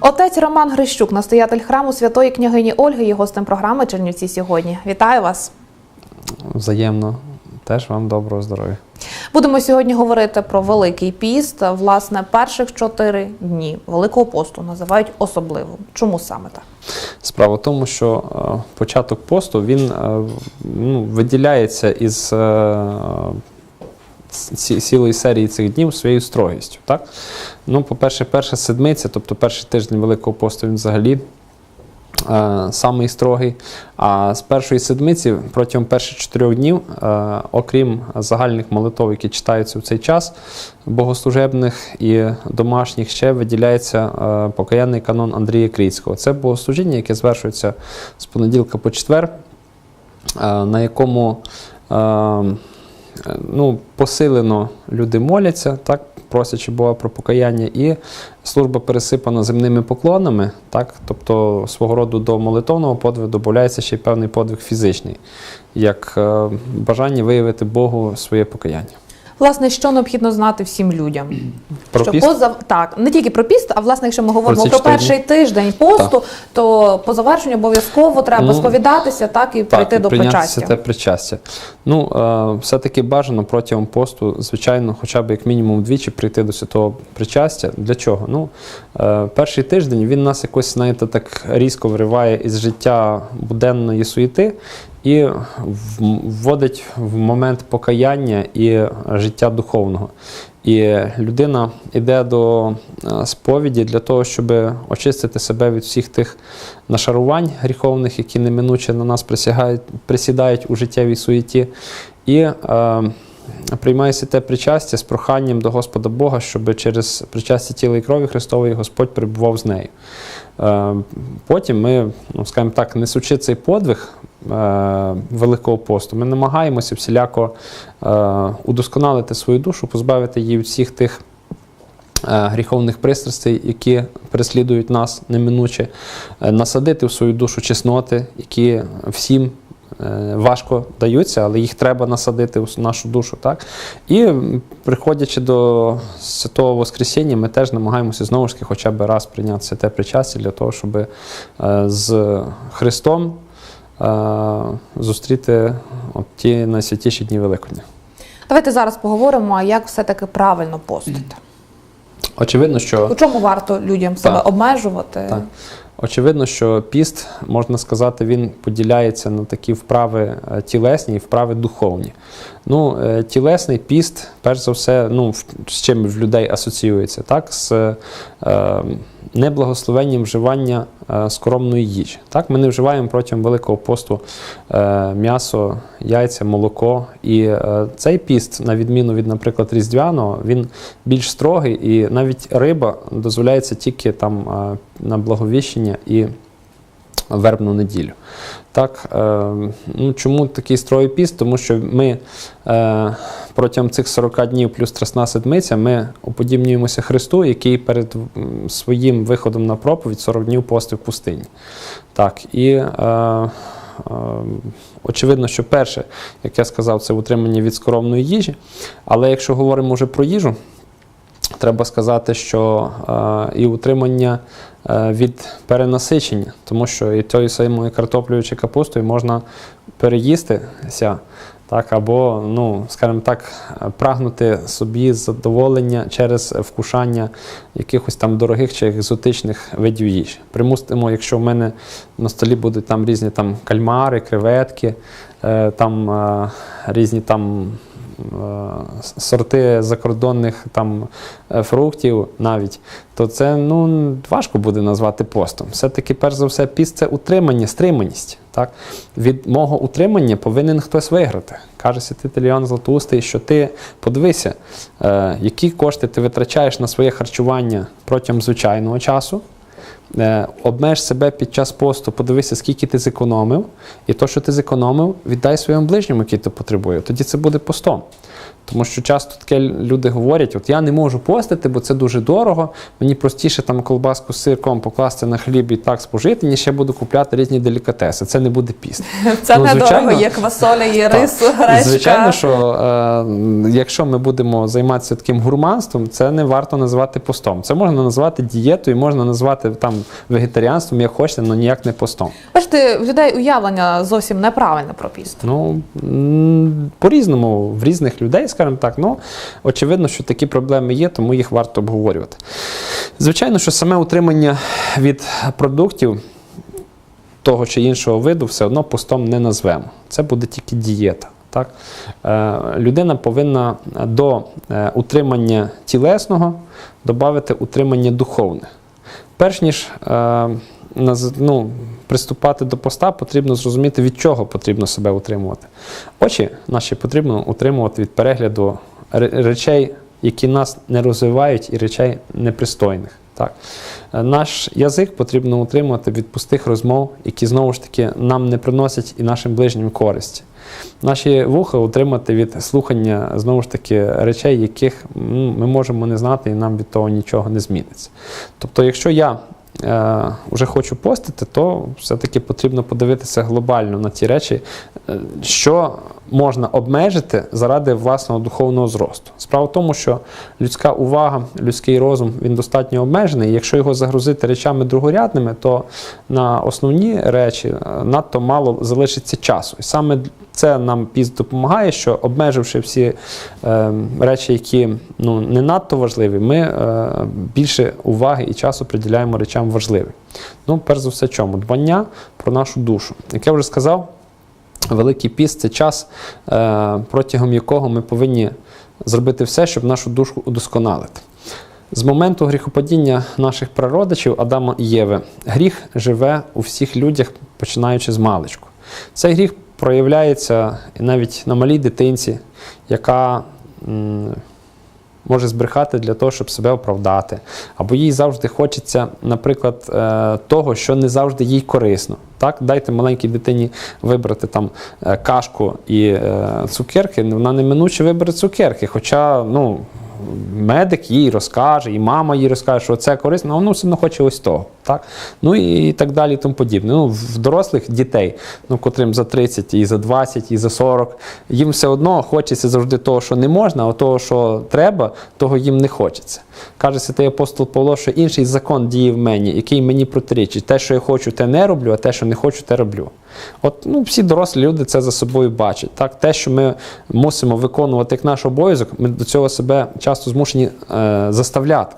Отець Роман Грищук, настоятель храму святої княгині Ольги, є гостем програми Чернівці сьогодні. Вітаю вас! Взаємно. Теж вам доброго здоров'я. Будемо сьогодні говорити про Великий піст. Власне, перших чотири дні Великого посту називають особливим. Чому саме так? Справа в тому, що е, початок посту він е, ну, виділяється із е, ці- цілої серії цих днів своєю строгістю. Так? Ну, по-перше, перша седмиця, тобто перший тиждень Великого посту, він взагалі е, самий строгий. А з першої седмиці протягом перших чотирьох днів, е, окрім загальних молитов, які читаються в цей час, богослужебних і домашніх, ще виділяється е, покаянний канон Андрія Крійського. Це богослужіння, яке звершується з понеділка по четвер, е, на якому е, ну, посилено люди моляться, так, просячи Бога про покаяння, і служба пересипана земними поклонами, так, тобто свого роду до молитовного подвигу додається ще й певний подвиг фізичний, як е, бажання виявити Богу своє покаяння. Власне, що необхідно знати всім людям? Про що піст? поза так, не тільки про піст, а власне, якщо ми говоримо про, чотири перший тиждень посту, то по завершенню обов'язково треба Ну, сповідатися, так і прийти до прийняти причастя. святе причастя. Ну, е, все-таки бажано протягом посту, звичайно, хоча б як мінімум вдвічі прийти до святого причастя. Для чого? Ну, е, перший тиждень він нас якось, знаєте, так різко вириває із життя буденної суєти і вводить в момент покаяння і життя духовного. І людина йде до е, сповіді для того, щоб очистити себе від всіх тих нашарувань гріховних, які неминуче на нас присягають, присідають у життєвій суєті, і е, приймає святе причастя з проханням до Господа Бога, щоб через причастя тіла і крові Христової Господь перебував з нею. Е, Потім ми, ну, скажімо так, несучи цей подвиг Великого посту, ми намагаємося всіляко е, удосконалити свою душу, позбавити її всіх тих е, гріховних пристрастей, які переслідують нас неминуче, е, насадити в свою душу чесноти, які всім е, важко даються, але їх треба насадити в нашу душу. Так? І приходячи до Святого Воскресіння, ми теж намагаємося знову ж таки хоча б раз прийняти святе причастя для того, щоб е, з Христом е, зустріти от ті найсвятіші дні Великодня. Давайте зараз поговоримо, а як все-таки правильно постити. Очевидно, що У чому варто людям себе Так. обмежувати? Так. Очевидно, що піст, можна сказати, він поділяється на такі вправи е, тілесні і вправи духовні. Ну, е, тілесний піст, перш за все, ну, з чим в людей асоціюється, так? з е, неблагословенням вживання скромної їжі. Так? Ми не вживаємо протягом Великого посту е, м'ясо, яйця, молоко. І е, цей піст, на відміну від, наприклад, різдвяного, він більш строгий, і навіть риба дозволяється тільки там е, на благовіщення і вербну неділю. Так, е, ну, чому такий строгий піст? Тому що ми е, протягом цих 40 днів плюс Страсна седмиця ми уподібнюємося Христу, який перед своїм виходом на проповідь 40 днів постив в пустині. Так, і е, очевидно, що перше, як я сказав, це утримання від скоромної їжі. Але якщо говоримо вже про їжу, треба сказати, що е, і утримання е, від перенасичення, тому що і тою самою картоплею чи капустою можна переїстися, так, або, ну, скажімо так, прагнути собі задоволення через вкушання якихось там дорогих чи екзотичних видів їжі. Примусимо, якщо в мене на столі будуть там різні там кальмари, креветки, е, там е, різні там сорти закордонних там е, фруктів навіть, то це ну, важко буде назвати постом. Все-таки, перш за все, піст це утримання, стриманість. Так? Від мого утримання повинен хтось виграти. Каже святитель Іоанн Златоустий, що ти подивися, е, які кошти ти витрачаєш на своє харчування протягом звичайного часу. Е, обмеж себе під час посту, подивися, скільки ти зекономив, і то, що ти зекономив, віддай своєму ближньому, який ти потребує. Тоді це буде постом. Тому що часто таке люди говорять: от я не можу постити, бо це дуже дорого. Мені простіше там колбаску з сирком покласти на хліб і так спожити, ніж я буду купляти різні делікатеси. Це не буде піст. Це Ну, недорого, є квасоля, є рис, гречка. Звичайно, що е, якщо ми будемо займатися таким гурманством, це не варто називати постом. Це можна назвати дієтою, можна назвати там вегетаріанством, як хочете, але ніяк не постом. Бачите, в людей уявлення зовсім неправильне про піст. Ну по-різному в різних людей, скажімо так. Ну очевидно, що такі проблеми є, тому їх варто обговорювати. Звичайно, що саме утримання від продуктів того чи іншого виду все одно постом не назвемо. Це буде тільки дієта. Так? Е, людина повинна до е, утримання тілесного додати утримання духовне. Перш ніж е, ну, приступати до поста, потрібно зрозуміти, від чого потрібно себе утримувати. Очі наші потрібно утримувати від перегляду речей, які нас не розвивають, і речей непристойних. Так. Е, Наш язик потрібно утримувати від пустих розмов, які знову ж таки нам не приносять і нашим ближнім користі. Наші вуха утримати від слухання знову ж таки речей, яких ми можемо не знати, і нам від того нічого не зміниться. Тобто, якщо я вже хочу постити, то все-таки потрібно подивитися глобально на ті речі, е, що можна обмежити заради власного духовного зросту. Справа в тому, що людська увага, людський розум він достатньо обмежений. Якщо його загрузити речами другорядними, то на основні речі е, надто мало залишиться часу. І саме це нам піст допомагає, що обмеживши всі е, речі, які ну, не надто важливі, ми е, більше уваги і часу приділяємо речам важливим. Ну, перш за все, чому? Дбання про нашу душу. Як я вже сказав, Великий піст це час, е, протягом якого ми повинні зробити все, щоб нашу душу удосконалити. З моменту гріхопадіння наших прародичів Адама і Єви, гріх живе у всіх людях, починаючи з маличку. Цей гріх проявляється навіть на малій дитинці, яка може збрехати для того, щоб себе оправдати. Або їй завжди хочеться, наприклад, е, того, що не завжди їй корисно. Так, дайте маленькій дитині вибрати там е, кашку і е, цукерки, вона неминуче вибере цукерки. Хоча, ну. Медик їй розкаже, і мама їй розкаже, що це корисно, воно все одно хоче ось того. Так? Ну і так далі, і тому подібне. Ну, в дорослих дітей, ну, котрим за 30, і за 20, і за 40, їм все одно хочеться завжди того, що не можна, а того, що треба, того їм не хочеться. Каже святий апостол Павло, що інший закон діє в мені, який мені протирічить. Те, що я хочу, те не роблю, а те, що не хочу, те роблю. От ну, всі дорослі люди це за собою бачать. Так? Те, що ми мусимо виконувати як наш обов'язок, ми до цього себе часто змушені е, заставляти.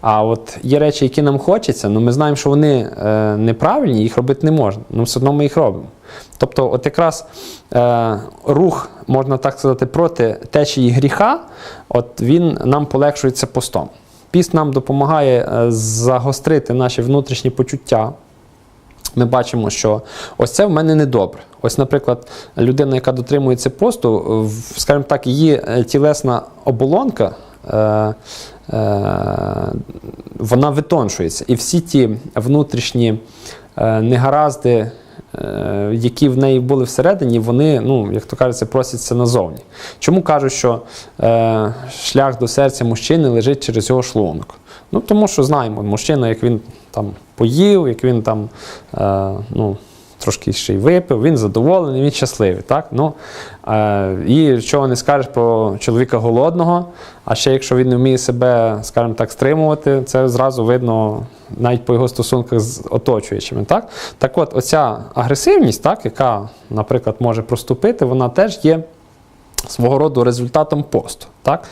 А от є речі, які нам хочеться, але ми знаємо, що вони е, неправильні, їх робити не можна. Ну все одно ми їх робимо. Тобто, от якраз е, рух, можна так сказати, проти течії гріха, от він нам полегшується постом. Піст нам допомагає е, загострити наші внутрішні почуття. Ми бачимо, що ось це в мене недобре. Ось, наприклад, людина, яка дотримується посту, скажімо так, її е, тілесна оболонка. Е, е, вона витоншується. І всі ті внутрішні негаразди, які в неї були всередині, вони, ну, як то кажеться, просяться назовні. Чому кажуть, що шлях до серця мужчини лежить через його шлунок? Ну, тому що знаємо, мужчина, як він там поїв, як він там е, ну, трошки ще й випив, він задоволений, він щасливий. Так? Ну, е, і чого не скажеш про чоловіка голодного, а ще якщо він не вміє себе, скажімо так, стримувати, це зразу видно навіть по його стосунках з оточуючими. Так, так от, оця агресивність, так, яка, наприклад, може проступити, вона теж є свого роду результатом посту. Так?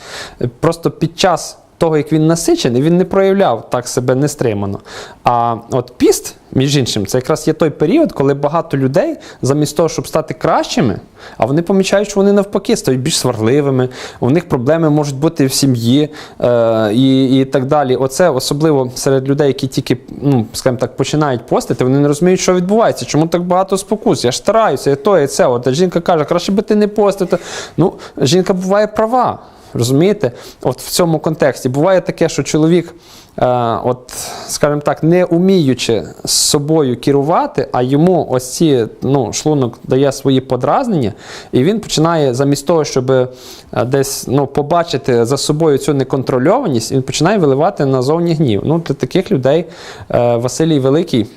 Просто під час того, як він насичений, він не проявляв так себе нестримано. А от піст, між іншим, це якраз є той період, коли багато людей, замість того, щоб стати кращими, а вони помічають, що вони навпаки стають більш сварливими, у них проблеми можуть бути в сім'ї е, і, і так далі. Оце особливо серед людей, які тільки, ну, скажімо так, починають постити, вони не розуміють, що відбувається, чому так багато спокус. Я ж стараюся, і то, і це. От жінка каже, краще би ти не постив. Ну, жінка буває права. Розумієте? От в цьому контексті буває таке, що чоловік, е, от, скажімо так, не уміючи з собою керувати, а йому ось ці ну, шлунок дає свої подразнення, і він починає замість того, щоб е, десь ну, побачити за собою цю неконтрольованість, він починає виливати назовні гнів. Ну, для таких людей е, Василій Великий.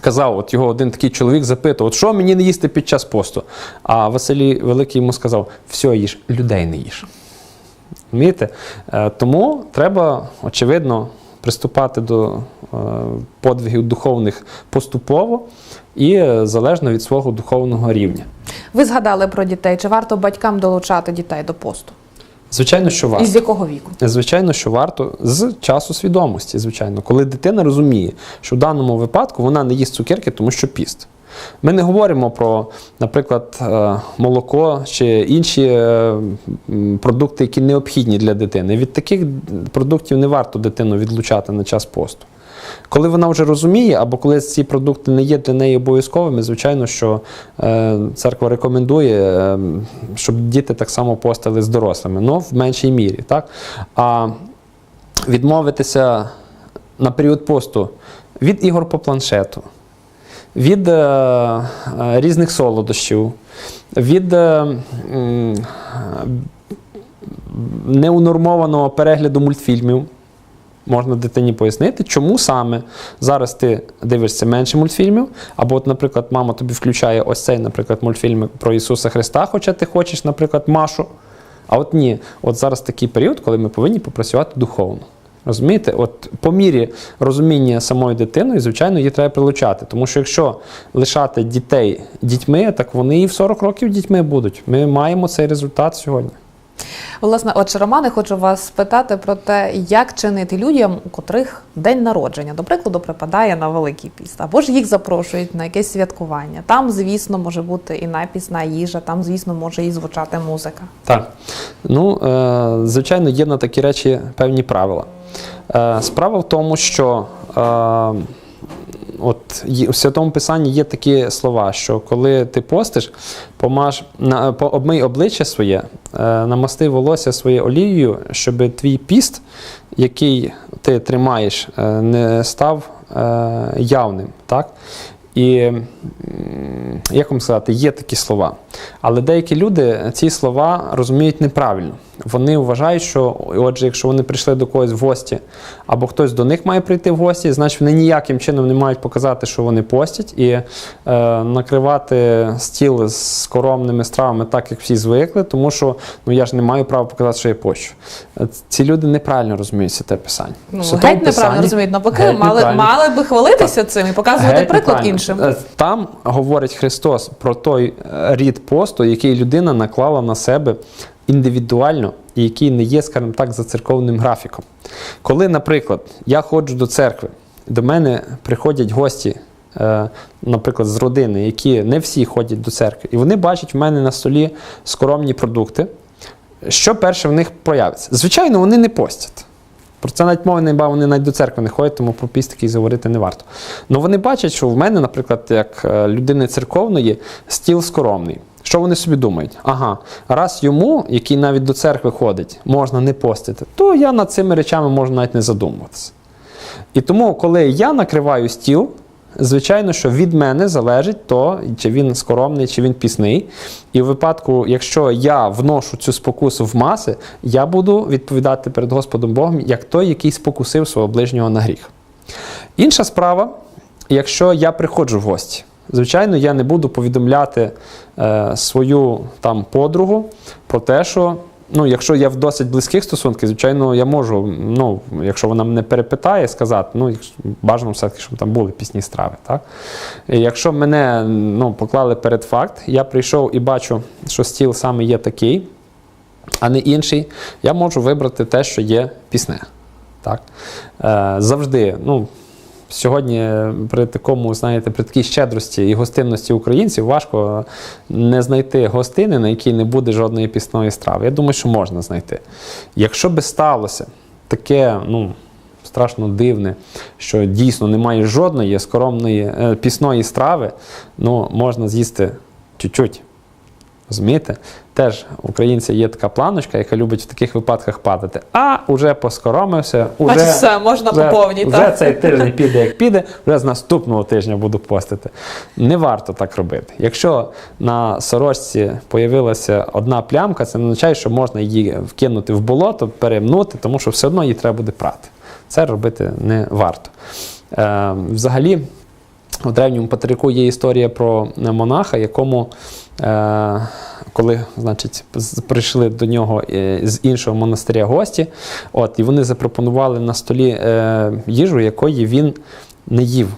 Казав, от його один такий чоловік запитав, от що мені не їсти під час посту? А Василій Великий йому сказав: все їж, людей не їж. Розумієте? Е, Тому треба, очевидно, приступати до е, подвигів духовних поступово і е, залежно від свого духовного рівня. Ви згадали про дітей. Чи варто батькам долучати дітей до посту? Звичайно, що І з якого віку? Звичайно, що варто з часу свідомості, звичайно, коли дитина розуміє, що в даному випадку вона не їсть цукерки, тому що піст. Ми не говоримо про, наприклад, е, молоко чи інші е, продукти, які необхідні для дитини. Від таких продуктів не варто дитину відлучати на час посту. Коли вона вже розуміє, або коли ці продукти не є для неї обов'язковими, звичайно, що е, церква рекомендує, е, щоб діти так само постили з дорослими, але в меншій мірі. Так? А відмовитися на період посту від ігор по планшету, від е, різних солодощів, від неунормованого перегляду мультфільмів. Можна дитині пояснити, чому саме зараз ти дивишся менше мультфільмів, або, от, наприклад, мама тобі включає ось цей, наприклад, мультфільм про Ісуса Христа, хоча ти хочеш, наприклад, Машу. А от ні, от зараз такий період, коли ми повинні попрацювати духовно. Розумієте, от по мірі розуміння самої дитини, звичайно, її треба прилучати. Тому що якщо лишати дітей дітьми, так вони і в 40 років дітьми будуть. Ми маємо цей результат сьогодні. Власне, отже, Романе, хочу вас спитати про те, як чинити людям, у котрих день народження, до прикладу, припадає на Великий піст, або ж їх запрошують на якесь святкування. Там, звісно, може бути і напісна їжа, там, звісно, може і звучати музика. Так. Ну, е, звичайно, є на такі речі певні правила. Е, справа в тому, що е, у Святому Писанні є такі слова, що коли ти постиш, помаж, на, по, обмий обличчя своє, е, намасти волосся своє олією, щоб твій піст, який ти тримаєш, е, не став е, явним. Так? І як вам сказати, є такі слова. Але деякі люди ці слова розуміють неправильно. Вони вважають, що отже, якщо вони прийшли до когось в гості, або хтось до них має прийти в гості, значить вони ніяким чином не мають показати, що вони постять, і е, накривати стіл з скоромними стравами так, як всі звикли, тому що ну я ж не маю права показати, що я пощу. Е, Ці люди неправильно розуміють це питання. Ну, геть неправильно Писанні- розуміють. Навпаки, Геть мали, неправильно. мали би хвалитися цим і показувати Геть приклад неправильно. іншим. Е, Там говорить Христос про той е, рід посту, який людина наклала на себе індивідуально і який не є, скажімо так, за церковним графіком. Коли, наприклад, я ходжу до церкви, до мене приходять гості, е, наприклад, з родини, які не всі ходять до церкви, і вони бачать в мене на столі скоромні продукти. Що перше в них проявиться? Звичайно, вони не постять. Про це навіть мови не вони навіть до церкви не ходять, тому про піст такий говорити не варто. Ну вони бачать, що в мене, наприклад, як е, людини церковної, стіл скоромний. Що вони собі думають? Ага, раз йому, який навіть до церкви ходить, можна не постити, то я над цими речами можу навіть не задумуватися. І тому, коли я накриваю стіл, звичайно, що від мене залежить то, чи він скоромний, чи він пісний. І в випадку, якщо я вношу цю спокусу в маси, я буду відповідати перед Господом Богом як той, який спокусив свого ближнього на гріх. Інша справа, якщо я приходжу в гості. Звичайно, я не буду повідомляти е, свою там подругу про те, що ну, якщо я в досить близьких стосунках, звичайно, я можу, ну, якщо вона мене перепитає, сказати, ну, бажано все-таки, щоб там були пісні страви. Так? І якщо мене ну, поклали перед факт, я прийшов і бачу, що стіл саме є такий, а не інший, я можу вибрати те, що є пісне. Так? Е, завжди, ну, Сьогодні при такому, знаєте, при такій щедрості і гостинності українців важко не знайти гостини, на якій не буде жодної пісної страви. Я думаю, що можна знайти. Якщо би сталося таке, ну, страшно дивне, що дійсно немає жодної скоромної е, пісної страви, ну, можна з'їсти чуть-чуть. Розумієте? Теж в українця є така планочка, яка любить в таких випадках падати. А уже поскоромився, уже, Значить, все, можна вже, по вже так? цей тиждень піде, як піде, вже з наступного тижня буду постити. Не варто так робити. Якщо на сорочці появилася одна плямка, це не означає, що можна її вкинути в болото, перемнути, тому що все одно її треба буде прати. Це робити не варто. Е, взагалі, у древньому патерику є історія про монаха, якому, коли значить, прийшли до нього е, з іншого монастиря гості, от, і вони запропонували на столі е, їжу, якої він не їв.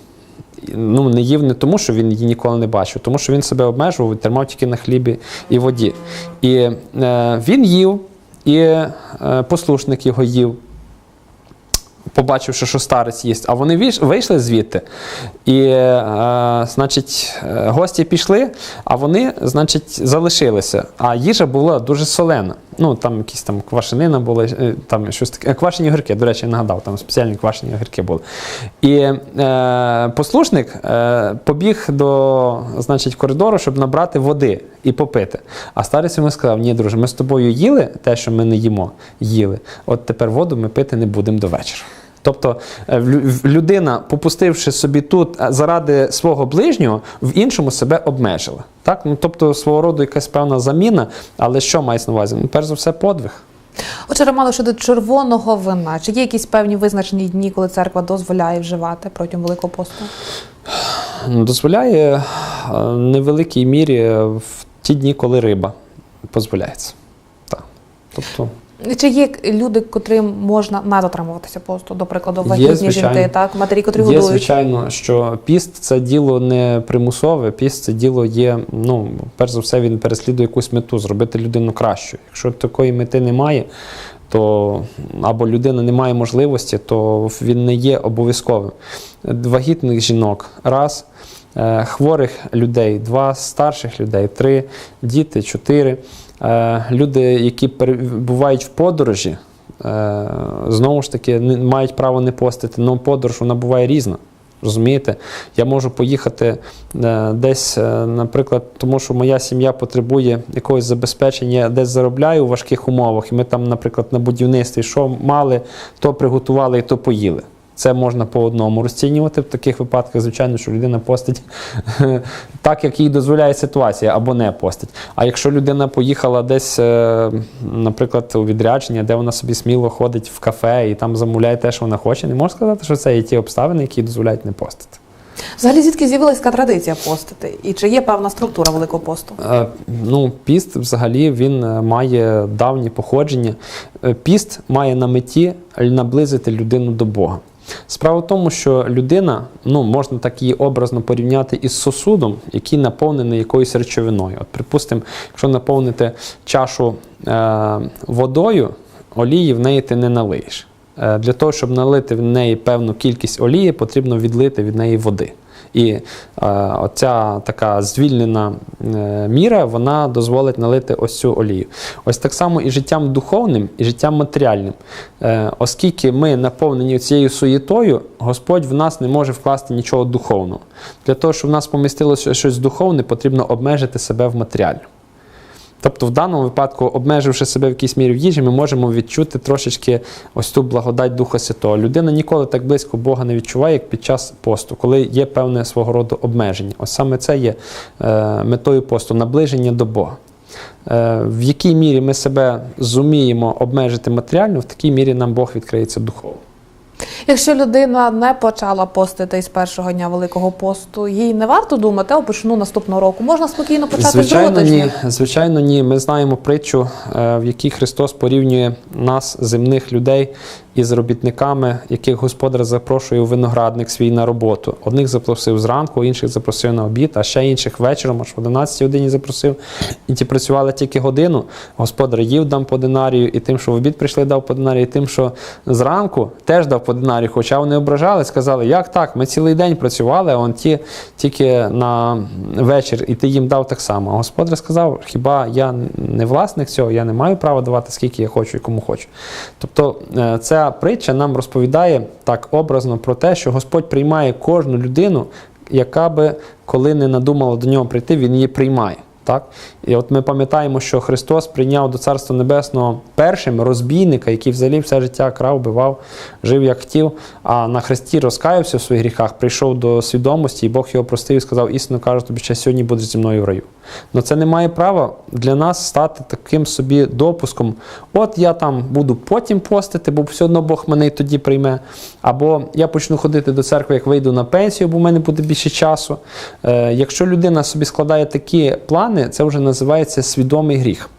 Ну, не їв не тому, що він її ніколи не бачив, тому що він себе обмежував і тримав тільки на хлібі і воді. І е, він їв, і е, послушник його їв побачивши, що старець їсть, а вони вийшли звідти. І, е, значить, е, гості пішли, а вони, значить, залишилися. А їжа була дуже солена. Ну, там якісь там квашенина була, е, там щось таке. Е, Квашені огірки, до речі, я нагадав, там спеціальні квашені огірки були. І е, послушник е, побіг до значить, коридору, щоб набрати води і попити. А старець йому сказав: ні, друже, ми з тобою їли те, що ми не їмо, їли. От тепер воду ми пити не будемо до вечора. Тобто е, людина, попустивши собі тут е, заради свого ближнього, в іншому себе обмежила. Так? Ну, тобто свого роду якась певна заміна, але що мається на увазі? Ну, перш за все, подвиг. Отже, Романо, щодо червоного вина, чи є якісь певні визначені дні, коли церква дозволяє вживати протягом Великого посту? Дозволяє е, в невеликій мірі в ті дні, коли риба дозволяється. Так. Тобто, Чи є люди, котрим можна не дотримуватися посту, до прикладу, вагітні жінки, так, матері, котрі Є, годують? звичайно, що піст це діло не примусове, піст це діло є, ну, перш за все, він переслідує якусь мету, зробити людину кращою. Якщо такої мети немає, то або людина не має можливості, то він не є обов'язковим. Вагітних жінок раз. е, Хворих людей, два старших людей, три діти, чотири. Е, Люди, які перебувають в подорожі, е, знову ж таки мають право не постити. але подорож вона буває різна. Розумієте? Я можу поїхати е, десь, наприклад, тому що моя сім'я потребує якогось забезпечення, я десь заробляю у важких умовах, і ми там, наприклад, на будівництві що мали, то приготували і то поїли. Це можна по одному розцінювати. В таких випадках, звичайно, що людина постить так, як їй дозволяє ситуація, або не постить. А якщо людина поїхала десь, е, наприклад, у відрядження, де вона собі сміло ходить в кафе і там замовляє те, що вона хоче, не можна сказати, що це є ті обставини, які дозволяють не постити. Взагалі, звідки з'явилася така традиція постити? І чи є певна структура Великого посту? Е, Ну, піст взагалі він е, має давнє походження. Е, Піст має на меті наблизити людину до Бога. Справа в тому, що людина, ну можна так її образно порівняти із сосудом, який наповнений якоюсь речовиною. От, припустимо, якщо наповнити чашу е, водою, олії в неї ти не налиєш. Е, Для того, щоб налити в неї певну кількість олії, потрібно відлити від неї води. І е, оця така звільнена е, міра, вона дозволить налити ось цю олію. Ось так само і життям духовним, і життям матеріальним. Е, оскільки ми наповнені цією суєтою, Господь в нас не може вкласти нічого духовного. Для того, щоб в нас помістилося щось духовне, потрібно обмежити себе в матеріальному. Тобто, в даному випадку, обмеживши себе в якійсь мірі в їжі, ми можемо відчути трошечки ось ту благодать Духа Святого. Людина ніколи так близько Бога не відчуває, як під час посту, коли є певне свого роду обмеження. Ось саме це є е, метою посту наближення до Бога. Е, в якій мірі ми себе зуміємо обмежити матеріально, в такій мірі нам Бог відкриється духовно. Якщо людина не почала постити із першого дня Великого посту, їй не варто думати, о, почну наступного року. Можна спокійно почати з Звичайно, ні. Звичайно, ні. Ми знаємо притчу, е, в якій Христос порівнює нас, земних людей, із робітниками, яких господар запрошує у виноградник свій на роботу. Одних запросив зранку, інших запросив на обід, а ще інших вечором, аж в 11 годині запросив. І ті працювали тільки годину. Господар їв дам по динарію, і тим, що в обід прийшли, дав по динарію, і тим, що зранку теж дав по динарію. Хоча вони ображали, сказали, як так? Ми цілий день працювали, а он ті тільки на вечір, і ти їм дав так само. А господар сказав: хіба я не власник цього, я не маю права давати скільки я хочу і кому хочу. Тобто е, ця притча нам розповідає так образно про те, що Господь приймає кожну людину, яка би коли не надумала до нього прийти, він її приймає. Так? І от ми пам'ятаємо, що Христос прийняв до Царства Небесного першим розбійника, який взагалі все життя крав, бивав, жив як хотів, а на Христі розкаявся в своїх гріхах, прийшов до свідомості, і Бог його простив і сказав, істинно кажу тобі, що сьогодні будеш зі мною в раю. Але це не має права для нас стати таким собі допуском. От я там буду потім постити, бо все одно Бог мене і тоді прийме. Або я почну ходити до церкви, як вийду на пенсію, бо в мене буде більше часу. Е, якщо людина собі складає такі плани, це вже називається свідомий гріх.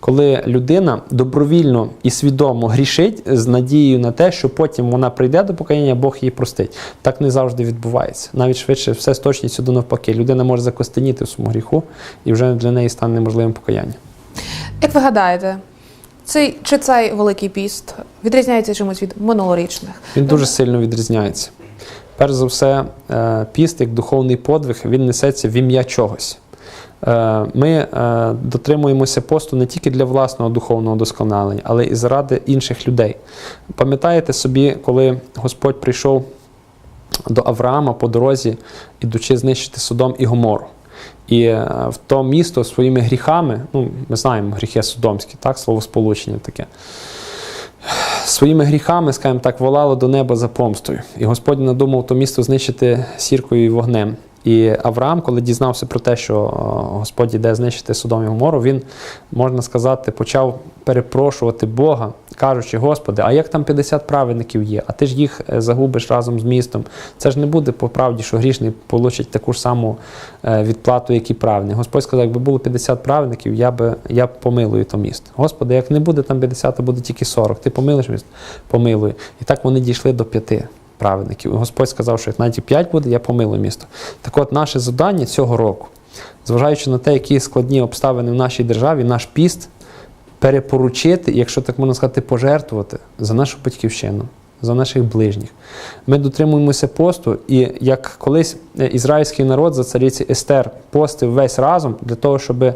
Коли людина добровільно і свідомо грішить з надією на те, що потім вона прийде до покаяння, Бог її простить. Так не завжди відбувається. Навіть швидше все з точністю до навпаки. Людина може закостеніти в своєму гріху, і вже для неї стане неможливим покаяння. Як ви гадаєте, цей, чи цей Великий піст відрізняється чимось від минулорічних? Він дуже сильно відрізняється. Перш за все, е, піст як духовний подвиг, він несеться в ім'я чогось. Е, Ми е, дотримуємося посту не тільки для власного духовного досконалення, але і заради інших людей. Пам'ятаєте собі, коли Господь прийшов до Авраама по дорозі, ідучи знищити Содом і Гомору. І е, в то місто своїми гріхами, ну, ми знаємо гріхи Содомські, так, словосполучення таке своїми гріхами, скажімо так, волало до неба за помстою. І Господь надумав то місто знищити сіркою і вогнем. І Авраам, коли дізнався про те, що е, Господь іде знищити Содом і Гомору, він, можна сказати, почав перепрошувати Бога, кажучи, Господи, а як там 50 праведників є, а ти ж їх е, загубиш разом з містом. Це ж не буде по правді, що грішний получить таку ж саму е, відплату, як і праведник. Господь сказав, якби було 50 праведників, я б я помилую то місто. Господи, як не буде там 50, а буде тільки 40. Ти помилиш місто? Помилую. І так вони дійшли до п'яти праведників. Господь сказав, що як навіть 5 буде, я помилую місто. Так от, наше завдання цього року, зважаючи на те, які складні обставини в нашій державі, наш піст перепоручити, якщо так можна сказати, пожертвувати за нашу батьківщину. За наших ближніх. Ми дотримуємося посту, і як колись е, ізраїльський народ за цариці Естер постив весь разом для того, щоб е,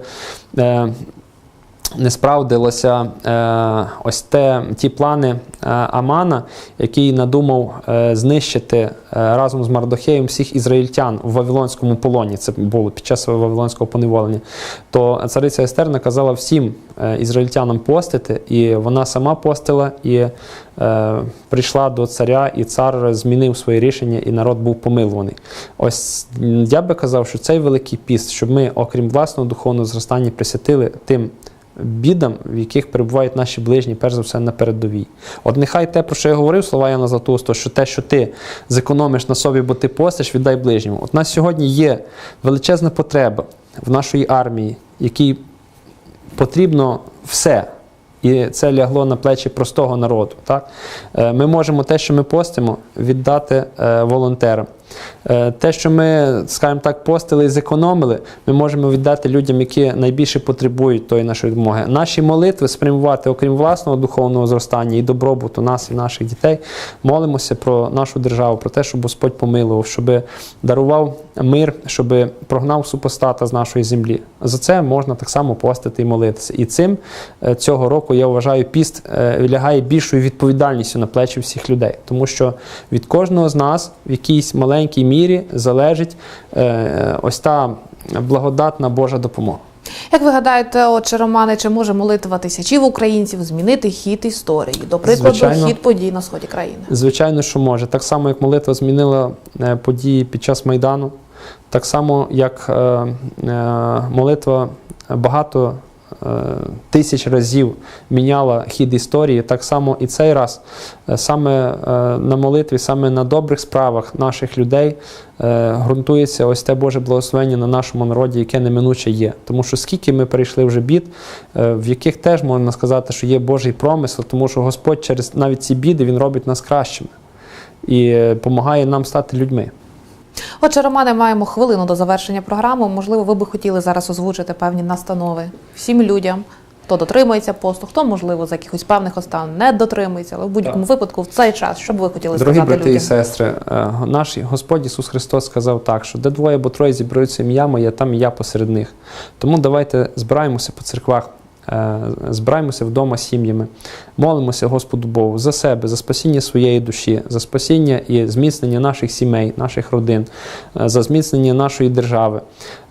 не справдилося е, ось те, ті плани е, Амана, який надумав е, знищити е, разом з Мардохеєм всіх ізраїльтян в Вавилонському полоні. Це було під час Вавилонського поневолення. То цариця Естер наказала всім е, ізраїльтянам постити, і вона сама постила і е, прийшла до царя, і цар змінив своє рішення, і народ був помилуваний. Ось я би казав, що цей великий піст, щоб ми, окрім власного духовного зростання, присвятили тим бідам, в яких перебувають наші ближні, перш за все на передовій. От нехай те, про що я говорив, слова Яна Златоустого, що те, що ти зекономиш на собі, бо ти постиш, віддай ближньому. От у нас сьогодні є величезна потреба в нашій армії, якій потрібно все. І це лягло на плечі простого народу. Так? Е, Ми можемо те, що ми постимо, віддати е, волонтерам. Е, Те, що ми, скажімо так, постили і зекономили, ми можемо віддати людям, які найбільше потребують тої нашої допомоги. Наші молитви спрямувати, окрім власного духовного зростання і добробуту нас і наших дітей, молимося про нашу державу, про те, щоб Господь помилував, щоб дарував мир, щоб прогнав супостата з нашої землі. За це можна так само постити і молитися. І цим е, цього року я вважаю, піст е, лягає більшою відповідальністю на плечі всіх людей, тому що від кожного з нас в якійсь маленькій мірі залежить е, ось та благодатна Божа допомога. Як ви гадаєте, отче Романе, чи може молитва тисячів українців змінити хід історії, до прикладу, Звичайно. хід подій на сході країни? Звичайно, що може. Так само, як молитва змінила е, події під час Майдану, так само, як е, е, молитва багато тисяч разів міняла хід історії, так само і цей раз е, саме е, на молитві, саме на добрих справах наших людей е, ґрунтується ось те Боже благословення на нашому народі, яке неминуче є. Тому що скільки ми перейшли вже бід, е, в яких теж можна сказати, що є Божий промисел, тому що Господь через навіть ці біди Він робить нас кращими і допомагає нам стати людьми. Отже, Романе, маємо хвилину до завершення програми. Можливо, ви би хотіли зараз озвучити певні настанови всім людям, хто дотримується посту, хто, можливо, з якихось певних остан не дотримується, але в будь-якому випадку в цей час, що б ви хотіли Дорогі сказати брати і сестри, е, наш Господь Ісус Христос сказав так, що де двоє або троє зібраються ім'я моє, там і я посеред них. Тому давайте збираємося по церквах збираємося вдома сім'ями, молимося Господу Богу за себе, за спасіння своєї душі, за спасіння і зміцнення наших сімей, наших родин, е, за зміцнення нашої держави.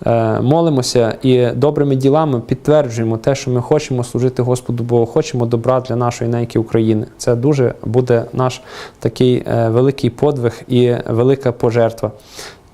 Е, Молимося і добрими ділами підтверджуємо те, що ми хочемо служити Господу Богу, хочемо добра для нашої неньки України. Це дуже буде наш такий е, великий подвиг і велика пожертва.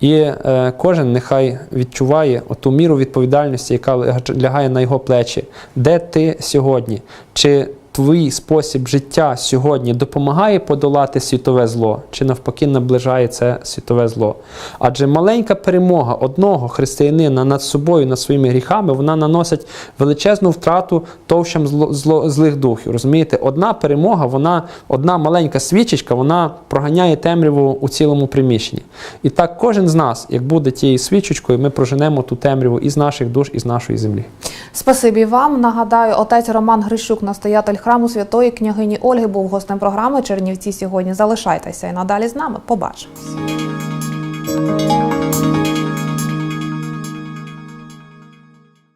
І е, кожен нехай відчуває ту міру відповідальності, яка ляг- лягає на його плечі. Де ти сьогодні? Чи твій спосіб життя сьогодні допомагає подолати світове зло, чи навпаки наближає це світове зло? Адже маленька перемога одного християнина над собою, над своїми гріхами, вона наносить величезну втрату товщам зло, зло, злих духів. Розумієте, одна перемога, вона, одна маленька свічечка, вона проганяє темряву у цілому приміщенні. І так кожен з нас, як буде тією свічечкою, ми проженемо ту темряву із наших душ, із нашої землі. Спасибі вам. Нагадаю, отець Роман Грищук, настоятель храму святої княгині Ольги, був гостем програми Чернівці сьогодні. Залишайтеся і надалі з нами. Побачимось.